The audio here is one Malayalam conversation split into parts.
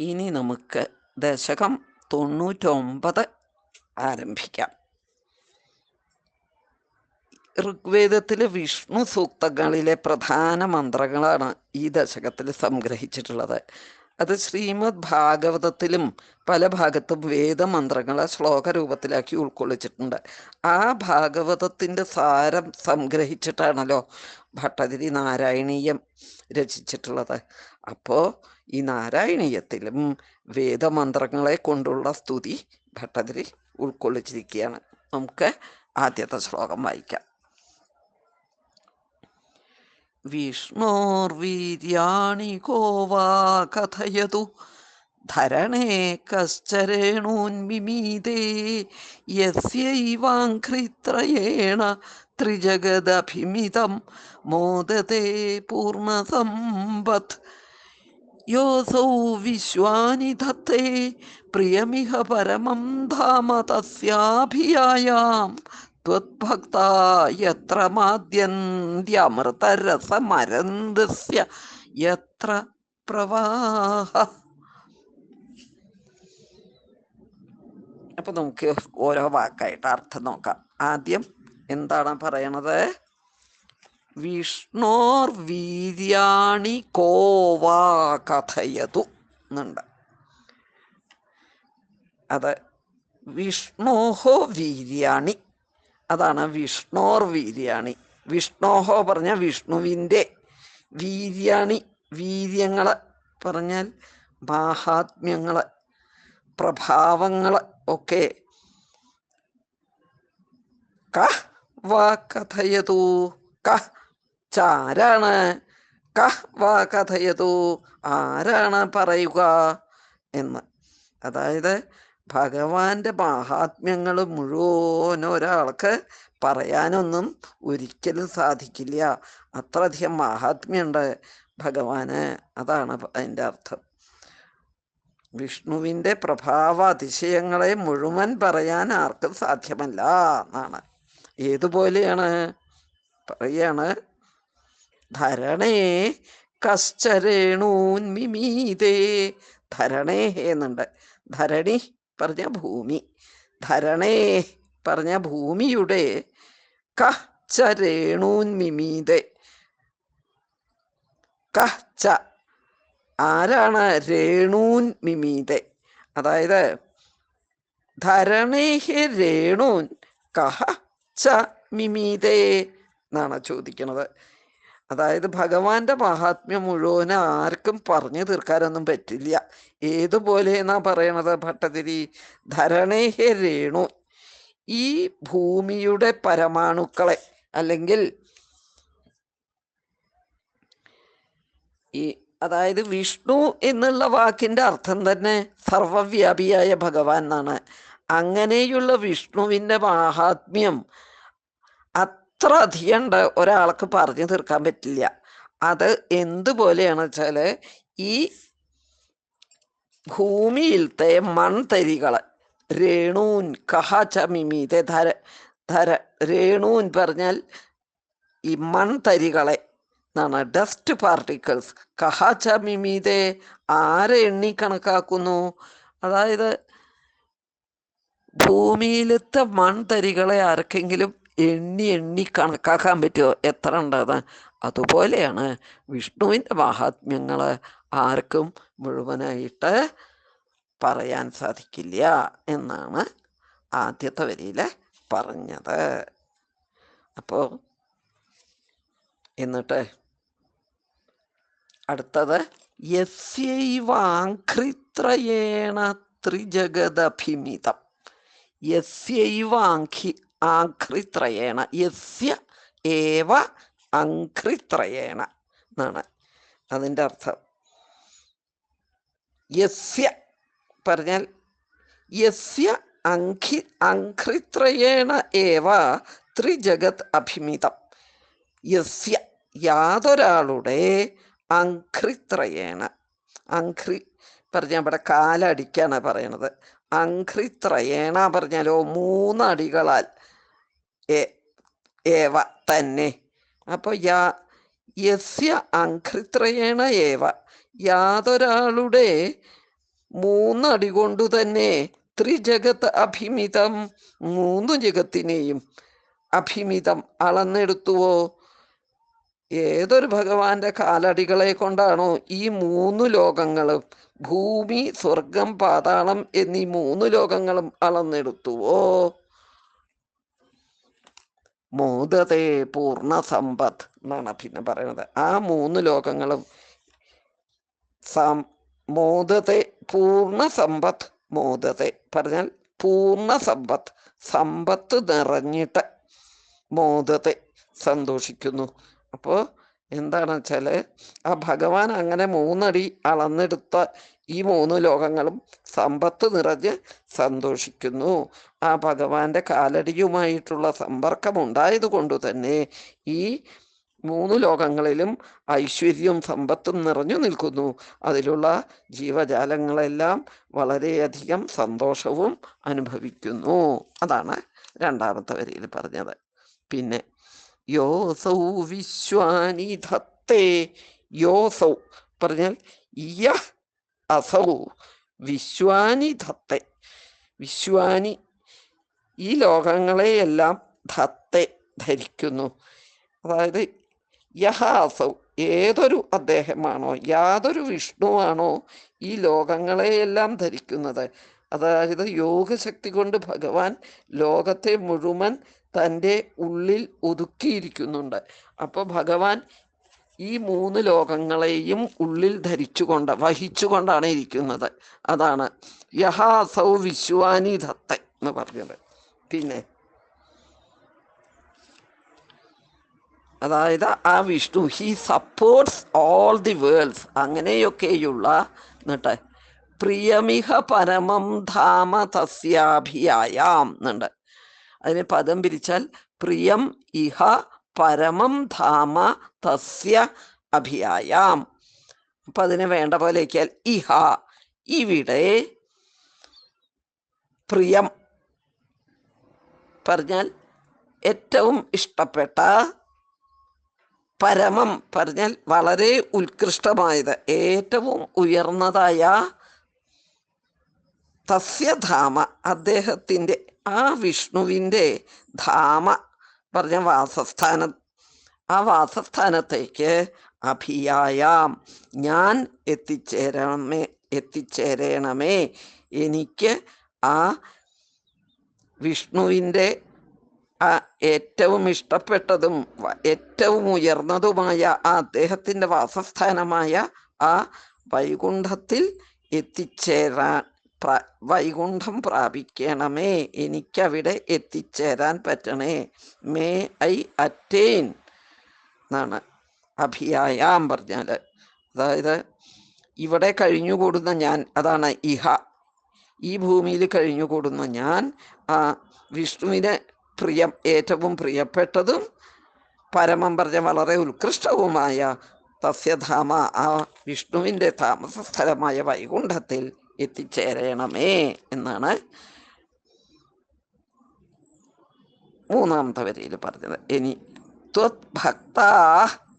ഇനി നമുക്ക് ദശകം തൊണ്ണൂറ്റൊമ്പത് ആരംഭിക്കാം. ഋഗ്വേദത്തിലെ വിഷ്ണു സൂക്തങ്ങളിലെ പ്രധാന മന്ത്രങ്ങളാണ് ഈ ദശകത്തിൽ സംഗ്രഹിച്ചിട്ടുള്ളത്. അത് ശ്രീമദ് ഭാഗവതത്തിലും പല ഭാഗത്തും വേദമന്ത്രങ്ങളെ ശ്ലോക രൂപത്തിലാക്കി ഉൾക്കൊള്ളിച്ചിട്ടുണ്ട്. ആ ഭാഗവതത്തിന്റെ സാരം സംഗ്രഹിച്ചിട്ടാണല്ലോ ഭട്ടതിരി നാരായണീയം രചിച്ചിട്ടുള്ളത്. അപ്പോൾ ഈ നാരായണീയത്തിലും വേദമന്ത്രങ്ങളെ കൊണ്ടുള്ള സ്തുതി ഭട്ടതിരി ഉൾക്കൊള്ളിച്ചിരിക്കുകയാണ്. നമുക്ക് ആദ്യത്തെ ശ്ലോകം വായിക്കാം. വിഷ്ണോർവീര്യാണി കോവാ കഥയതു. ധരണേ കശ്ചരേണോന്മിമീതേ യസ്യൈവാഘ്രിത്രയേണ ത്രിജഗദഭിമിതം. മോദതേ പൂർണസമ്പത്ത് യോസൗ വിശ്വാനി തത്തേ പ്രിയമിഹ പരമം ധാമ തസ്യാഭിയായാം. ത്വത്ഭക്താ യത്ര മാദ്യന്ത്യമൃതരസമരന്തസ്യ യത്ര പ്രവാഹ. അപ്പൊ നമുക്ക് ഓരോ വാക്കായിട്ട് അർത്ഥം നോക്കാം. ആദ്യം എന്താണ് പറയണത്? വിഷ്ണോർ വീര്യാണി കോവാ കഥയതു എന്നുണ്ട്. അത് വിഷ്ണോഹോ വീര്യാണി. അതാണ് വിഷ്ണോർ വീര്യാണി വിഷ്ണോഹോ പറഞ്ഞ വിഷ്ണുവിന്റെ വീര്യാണി. വീര്യങ്ങൾ പറഞ്ഞാൽ മാഹാത്മ്യങ്ങൾ പ്രഭാവങ്ങൾ ഒക്കെ. വാ കഥയതു. വാ കഥയതു. ആരാണ് പറയുക? എന്ന്. അതായത് ഭഗവാന്റെ മഹാത്മ്യങ്ങൾ മുഴുവൻ ഒരാൾക്ക് പറയാനൊന്നും ഒരിക്കലും സാധിക്കില്ല. അത്രയധികം മഹാത്മ്യമുണ്ട് ഭഗവാന്. അതാണ് അതിന്റെ അർത്ഥം. വിഷ്ണുവിന്റെ പ്രഭാവ അതിശയങ്ങളെ മുഴുവൻ പറയാൻ ആർക്കും സാധ്യമല്ല എന്നാണ്. ഏതുപോലെയാണ്? പറയാണ് ധരണേ കശ്ചരേണൂന്മിമീതേ. ധരണേ എന്നുണ്ട്. ധരണി പറഞ്ഞ ഭൂമി. ധരണേ പറഞ്ഞ ഭൂമിയുടെ കഹ്ച കച്ച ആരാണ് രേണൂൻ മിമീതെ അതായത് ധരണേഹി രേണൂൻ കഹ ച മിമീതേ എന്നാണ് ചോദിക്കുന്നത്. അതായത് ഭഗവാന്റെ മഹാത്മ്യം മുഴുവൻ ആർക്കും പറഞ്ഞു തീർക്കാനൊന്നും പറ്റില്ല. ഏതുപോലെ എന്നാ പറയണത് ഭട്ടതിരി? ധരണേഹ രേണു. ഈ ഭൂമിയുടെ പരമാണുക്കളെ അല്ലെങ്കിൽ ഈ അതായത് വിഷ്ണു എന്നുള്ള വാക്കിന്റെ അർത്ഥം തന്നെ സർവവ്യാപിയായ ഭഗവാൻ എന്നാണ്. അങ്ങനെയുള്ള വിഷ്ണുവിന്റെ മാഹാത്മ്യം അത്ര അധികമുണ്ട് ഒരാൾക്ക് പറഞ്ഞു തീർക്കാൻ പറ്റില്ല. അത് എന്തുപോലെയാണ് വെച്ചാൽ ഈ ഭൂമിയിലത്തെ മൺതരികൾ രേണൂൻ കഹ ചമിമീതെ ധര ധര രേണൂൻ പറഞ്ഞാൽ ഈ മൺതരികളെ എന്നാണ്. ഡസ്റ്റ് പാർട്ടിക്കിൾസ് കഹ ചമിമീതെ ആരെ എണ്ണി കണക്കാക്കുന്നു? അതായത് ഭൂമിയിലത്തെ മൺതരികളെ ആർക്കെങ്കിലും എണ്ണി എണ്ണി കണക്കാക്കാൻ പറ്റുമോ? എത്ര ഉണ്ടത്? അതുപോലെയാണ് വിഷ്ണുവിന്റെ മഹാത്മ്യങ്ങൾ ആർക്കും മുഴുവനായിട്ട് പറയാൻ സാധിക്കില്ല എന്നാണ് ആദ്യത്തെ വരിയിൽ പറഞ്ഞത്. അപ്പോൾ എന്നിട്ട് അടുത്തത് യസ്യൈവാഘ്രിത്രയേണ ത്രിജഗദഭിമിതം. യസ്യൈവാഘി ആഘ്രിത്രയേണ. യസ്യ ഏവ അഘ്രിത്രയേണ എന്നാണ് അതിന്റെ അർത്ഥം. യസ്യ പറഞ്ഞാൽ യസ്യ അഘി അഘ്രിത്രയേണ ഏവ ത്രിജഗത് അഭിമിതം. യസ്യ യാതൊരാളുടെ അഘ്രിത്രയേണ. അഘ്രി പറഞ്ഞാൽ ഇവിടെ കാലടിക്കാണ് പറയണത്. അഘ്രിത്രയേണ പറഞ്ഞാലോ മൂന്നടികളാൽ. ഏവ തന്നെ. അപ്പോൾ യാ യസ്യ അങ്കൃത്രയേണ ഏവ. യാതൊരാളുടെ മൂന്നടി കൊണ്ടു തന്നെ ത്രിജഗത്ത് അഭിമിതം മൂന്നു ജഗത്തിനെയും അഭിമിതം അളന്നെടുത്തുവോ? ഏതൊരു ഭഗവാന്റെ കാലടികളെ കൊണ്ടാണോ ഈ മൂന്ന് ലോകങ്ങളും ഭൂമി സ്വർഗം പാതാളം എന്നീ മൂന്ന് ലോകങ്ങളും അളന്നെടുത്തുവോ? മോദതേ പൂർണ സമ്പത്ത് എന്നാണ് പിന്നെ പറയുന്നത്. ആ മൂന്ന് ലോകങ്ങളും മോദതേ മോദത്തെ പൂർണ സമ്പത്ത് മോദത്തെ പറഞ്ഞാൽ പൂർണ സമ്പത്ത് സമ്പത്ത് നിറഞ്ഞിട്ട് മോദത്തെ സന്തോഷിക്കുന്നു. അപ്പോൾ എന്താണെന്ന് വെച്ചാൽ ആ ഭഗവാൻ അങ്ങനെ മൂന്നടി അളന്നെടുത്ത ഈ മൂന്ന് ലോകങ്ങളും സമ്പത്ത് നിറഞ്ഞ് സന്തോഷിക്കുന്നു. ആ ഭഗവാന്റെ കാലടിയുമായിട്ടുള്ള സമ്പർക്കം ഉണ്ടായത് കൊണ്ട് തന്നെ ഈ മൂന്ന് ലോകങ്ങളിലും ഐശ്വര്യവും സമ്പത്തും നിറഞ്ഞു നിൽക്കുന്നു. അതിലുള്ള ജീവജാലങ്ങളെല്ലാം വളരെയധികം സന്തോഷവും അനുഭവിക്കുന്നു. അതാണ് രണ്ടാമത്തെ വരിയിൽ പറഞ്ഞത്. പിന്നെ യോസൗ വിശ്വാനി ധത്തേ യോസൗ പറഞ്ഞാൽ യഹ് അസൗ വിശ്വാനി ധത്തെ. വിശ്വാനി ഈ ലോകങ്ങളെയെല്ലാം ധത്തെ ധരിക്കുന്നു. അതായത് യഹ അസൗ ഏതൊരു അദ്ദേഹമാണോ യാതൊരു വിഷ്ണുവാണോ ഈ ലോകങ്ങളെയെല്ലാം ധരിക്കുന്നത്. അതായത് യോഗശക്തി കൊണ്ട് ഭഗവാൻ ലോകത്തെ മുഴുവൻ തന്റെ ഉള്ളിൽ ഒതുക്കിയിരിക്കുന്നുണ്ട്. അപ്പോൾ ഭഗവാൻ ഈ മൂന്ന് ലോകങ്ങളെയും ഉള്ളിൽ ധരിച്ചുകൊണ്ട് വഹിച്ചുകൊണ്ടാണ് ഇരിക്കുന്നത്. അതാണ് യഹാസൗ വിശ്വാനി ദത്ത എന്ന് പറഞ്ഞത്. പിന്നെ അതായത് ആ Vishnu he supports all the worlds അങ്ങനെയൊക്കെയുള്ള എന്നിട്ട് പ്രിയമിഹ പരമം ധാമ തസ്യാഭിയായാം എന്നുണ്ട് അതിന് പദം പിരിച്ചാൽ പ്രിയം ഇഹ പരമം ധാമ തസ്യ അഭിയായാം. അപ്പൊ അതിനെ വേണ്ട പോലെയൊക്കെയാൽ ഇഹ ഇവിടെ പ്രിയം പറഞ്ഞാൽ ഏറ്റവും ഇഷ്ടപ്പെട്ട പരമം പറഞ്ഞാൽ വളരെ ഉത്കൃഷ്ടമായത് ഏറ്റവും ഉയർന്നതായ തസ്യധാമ അദ്ദേഹത്തിന്റെ ആ വിഷ്ണുവിന്റെ ധാമ പറഞ്ഞ വാസസ്ഥാനം. ആ വാസസ്ഥാനത്തേക്ക് അഭിയായാം. ഞാൻ എത്തിച്ചേരണമേ എത്തിച്ചേരണമേ. എനിക്ക് ആ വിഷ്ണുവിന്റെ ആ ഏറ്റവും ഇഷ്ടപ്പെട്ടതും ഏറ്റവും ഉയർന്നതുമായ ആ അദ്ദേഹത്തിന്റെ വാസസ്ഥാനമായ ആ വൈകുണ്ഠത്തിൽ എത്തിച്ചേരാൻ വൈകുണ്ഠം പ്രാപിക്കണമേ. എനിക്കവിടെ എത്തിച്ചേരാൻ പറ്റണേ. മേ ഐ അറ്റേൻ എന്നാണ് അഭിയായാം പറഞ്ഞാൽ അതായത് ഇവിടെ കഴിഞ്ഞുകൂടുന്ന ഞാൻ അതാണ് ഇഹ. ഈ ഭൂമിയിൽ കഴിഞ്ഞുകൂടുന്ന ഞാൻ ആ വിഷ്ണുവിന് പ്രിയം ഏറ്റവും പ്രിയപ്പെട്ടതും പരമം പറഞ്ഞ വളരെ ഉത്കൃഷ്ടവുമായ തസ്യധാമ ആ വിഷ്ണുവിന്റെ താമസ സ്ഥലമായ വൈകുണ്ഠത്തിൽ എത്തിച്ചേരണമേ എന്നാണ് മൂന്നാമത്തെ വരിയിൽ പറഞ്ഞത്. ഇനി ത്വത്ഭക്ത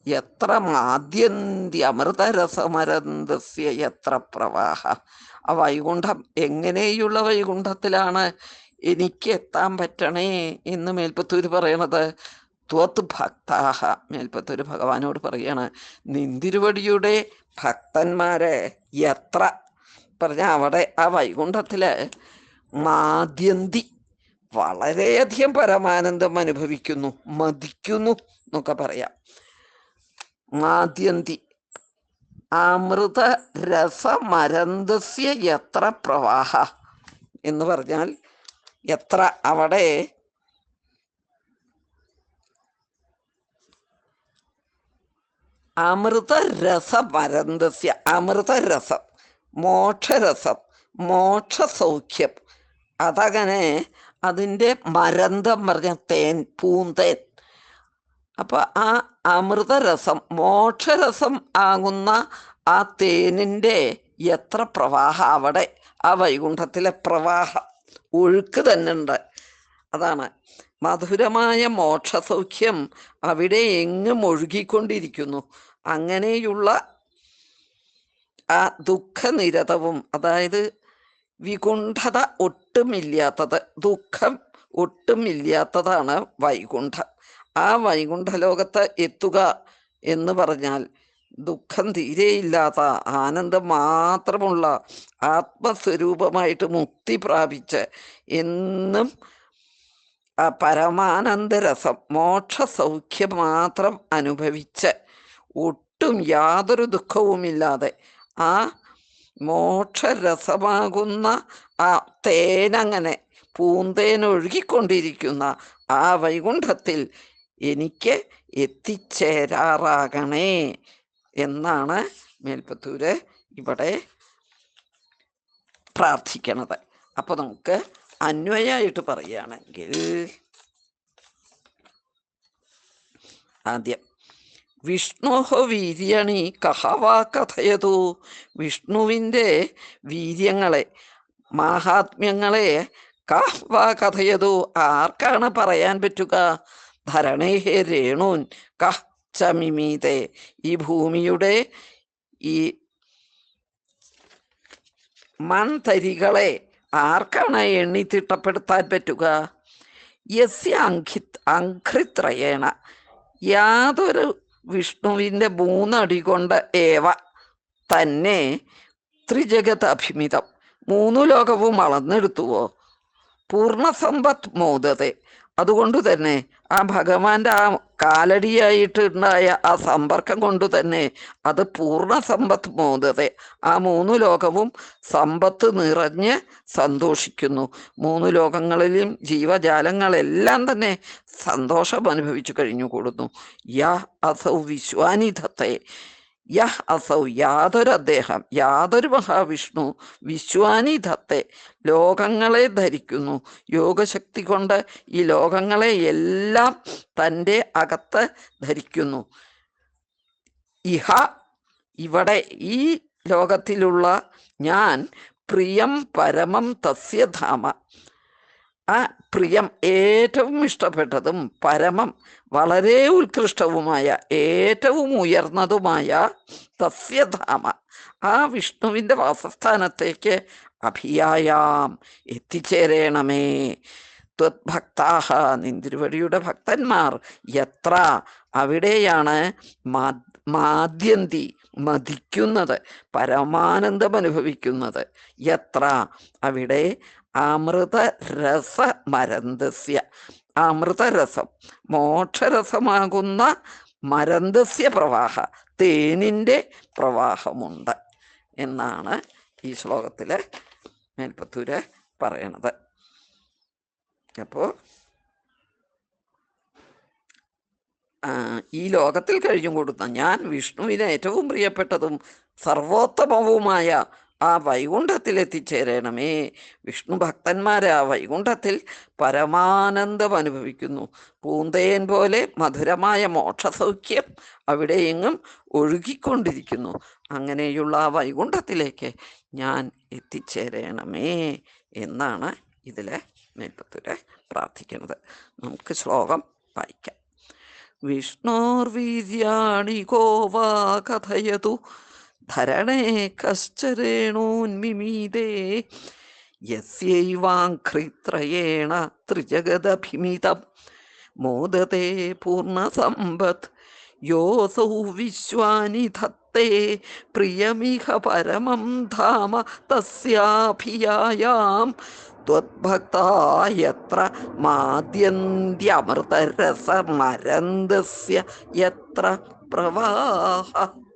എത്ര മാദ്യന്തി അമൃതരസമരന്തസ്യ എത്ര പ്രവാഹ. ആ വൈകുണ്ഠം എങ്ങനെയുള്ള വൈകുണ്ഠത്തിലാണ് എനിക്ക് എത്താൻ പറ്റണേ എന്ന് മേൽപ്പത്തൂര് പറയണത്? ത്വത് ഭക്താഹ മേൽപ്പത്തൂര് ഭഗവാനോട് പറയാണ് നിന്തിരുവടിയുടെ ഭക്തന്മാരെ എത്ര പറഞ്ഞ അവിടെ ആ വൈകുണ്ഠത്തിൽ മാദ്യന്തി വളരെയധികം പരമാനന്ദം അനുഭവിക്കുന്നു. മതിക്കുന്നു എന്നൊക്കെ പറയാം. മാദ്യന്തി. അമൃത രസമരന്തസ്യ എത്ര പ്രവാഹ എന്ന് പറഞ്ഞാൽ എത്ര അവിടെ അമൃത രസമരന്തസ്യ അമൃതരസം. മോക്ഷരസം മോക്ഷസൗഖ്യം. അതങ്ങനെ അതിന്റെ മരന്തം പറഞ്ഞ തേൻ പൂന്തേൻ. അപ്പോൾ ആ അമൃതരസം മോക്ഷരസം ആകുന്ന ആ തേനിന്റെ എത്ര പ്രവാഹം അവിടെ ആ വൈകുണ്ഠത്തിലെ പ്രവാഹം ഒഴുക്ക് തന്നെ ഉണ്ട്. അതാണ്. മധുരമായ മോക്ഷസൗഖ്യം അവിടെ എങ്ങും ഒഴുകിക്കൊണ്ടിരിക്കുന്നു. അങ്ങനെയുള്ള ആ ദുഃഖനിരതവും അതായത് വികുണ്ഠത ഒട്ടുമില്ലാത്തത് ദുഃഖം ഒട്ടുമില്ലാത്തതാണ് വൈകുണ്ഠം. ആ വൈകുണ്ഠ ലോകത്ത് എത്തുക എന്ന് പറഞ്ഞാൽ ദുഃഖം തീരെയില്ലാത്ത ആനന്ദം മാത്രമുള്ള ആത്മസ്വരൂപമായിട്ട് മുക്തി പ്രാപിച്ച് എന്നും ആ പരമാനന്ദരസം മോക്ഷ സൗഖ്യം മാത്രം അനുഭവിച്ച് ഒട്ടും യാതൊരു ദുഃഖവുമില്ലാതെ ആ മോക്ഷരസമാകുന്ന ആ തേനങ്ങനെ പൂന്തേൻ ഒഴുകിക്കൊണ്ടിരിക്കുന്ന ആ വൈകുണ്ഠത്തിൽ എനിക്ക് എത്തിച്ചേരാറാകണേ എന്നാണ് മേൽപ്പത്തൂര് ഇവിടെ പ്രാർത്ഥിക്കണത്. അപ്പോൾ നമുക്ക് അന്വയായിട്ട് പറയുകയാണെങ്കിൽ ആദ്യം വിഷ്ണോഹ വീര്യണി കഹവാ കഥയതു വിഷ്ണുവിന്റെ വീര്യങ്ങളെ മാഹാത്മ്യങ്ങളെ കഹ്വാ കഥയതു ആർക്കാണ് പറയാൻ പറ്റുക? ധരണേഹേ രേണൂൻ കഹ് ചമിമീതെ ഈ ഭൂമിയുടെ ഈ മൺതരികളെ ആർക്കാണ് എണ്ണി തിട്ടപ്പെടുത്താൻ പറ്റുക? യസ്യ അങ്കി അഘ്രിത്രയേണ യാതൊരു വിഷ്ണുവിന്റെ മൂന്നടി കൊണ്ട് ഏവ തന്നെ ത്രിജഗത് അഭിമിതം മൂന്നു ലോകവും അളന്നെടുത്തുവോ? പൂർണസമ്പത്ത് മോദതെ അതുകൊണ്ട് തന്നെ ആ ഭഗവാന്റെ ആ കാലടിയായിട്ടുണ്ടായ ആ സമ്പർക്കം കൊണ്ട് തന്നെ അത് പൂർണ സമ്പത്ത് മോദത ആ മൂന്ന് ലോകവും സമ്പത്ത് നിറഞ്ഞ് സന്തോഷിക്കുന്നു. മൂന്ന് ലോകങ്ങളിലും ജീവജാലങ്ങളെല്ലാം തന്നെ സന്തോഷം അനുഭവിച്ചു കഴിഞ്ഞു കൊടുക്കുന്നു യാ അസൗ വിശ്വാനിധത്തെ. യഹ് അസൗ യാതൊരു അദ്ദേഹം യാതൊരു മഹാവിഷ്ണു വിശ്വാനി ധത്തെ ലോകങ്ങളെ ധരിക്കുന്നു. യോഗശക്തി കൊണ്ട് ഈ ലോകങ്ങളെ എല്ലാം തന്റെ അകത്ത് ധരിക്കുന്നു. ഇഹ ഇവിടെ ഈ ലോകത്തിലുള്ള ഞാൻ പ്രിയം പരമം തസ്യധാമ ആ പ്രിയം ഏറ്റവും ഇഷ്ടപ്പെട്ടതും പരമം വളരെ ഉത്കൃഷ്ടവുമായ ഏറ്റവും ഉയർന്നതുമായ തസ്യധാമ ആ വിഷ്ണുവിന്റെ വാസസ്ഥാനത്തേക്ക് അഭിയായാം. എത്തിച്ചേരണമേ. ഭക്താഹ നിന്തിരുവടിയുടെ ഭക്തന്മാർ എത്ര അവിടെയാണ് മാദ്യന്തി മതിക്കുന്നത് പരമാനന്ദം അനുഭവിക്കുന്നത് എത്ര അവിടെ അമൃതരസ മരന്തസ്യ അമൃതരസം മോക്ഷരസമാകുന്ന മരന്തസ്യ പ്രവാഹ തേനിന്റെ പ്രവാഹമുണ്ട് എന്നാണ് ഈ ശ്ലോകത്തിൽ മേൽപ്പത്തൂര് പറയണത്. അപ്പോൾ ഈ ലോകത്തിൽ കഴിഞ്ഞു കൊടുത്ത ഞാൻ വിഷ്ണുവിന് ഏറ്റവും പ്രിയപ്പെട്ടതും സർവോത്തമവുമായ ആ വൈകുണ്ഠത്തിൽ എത്തിച്ചേരണമേ. വിഷ്ണു ഭക്തന്മാരെ ആ വൈകുണ്ഠത്തിൽ പരമാനന്ദം അനുഭവിക്കുന്നു. പൂന്തേൻ പോലെ മധുരമായ മോക്ഷസൗഖ്യം അവിടെ എങ്ങും ഒഴുകിക്കൊണ്ടിരിക്കുന്നു. അങ്ങനെയുള്ള ആ വൈകുണ്ഠത്തിലേക്ക് ഞാൻ എത്തിച്ചേരണമേ എന്നാണ് ഇതിലെ മേൽപ്പത്തൂരെ പ്രാർത്ഥിക്കുന്നത്. നമുക്ക് ശ്ലോകം വായിക്കാം. വിഷ്ണോർവീര്യാണി ഗോവാ കഥയതു ധരണേ കശ്ചരേണോന്മിമീതേ യസ്യൈവാഘ്രിത്രയേണ ത്രിജഗദഭിമിതം. മോദതേ പൂർണസമ്പത് യോസൗ വിശ്വാനി ധത്തേ പ്രിയമിഹ പരമം ധാമ തസ്യാഭിയായാം. ത്വദ്ഭക്തായത്ര മാദ്യന്ത്യമൃതരസമരന്തസ്യ യത്ര പ്രവാഹ.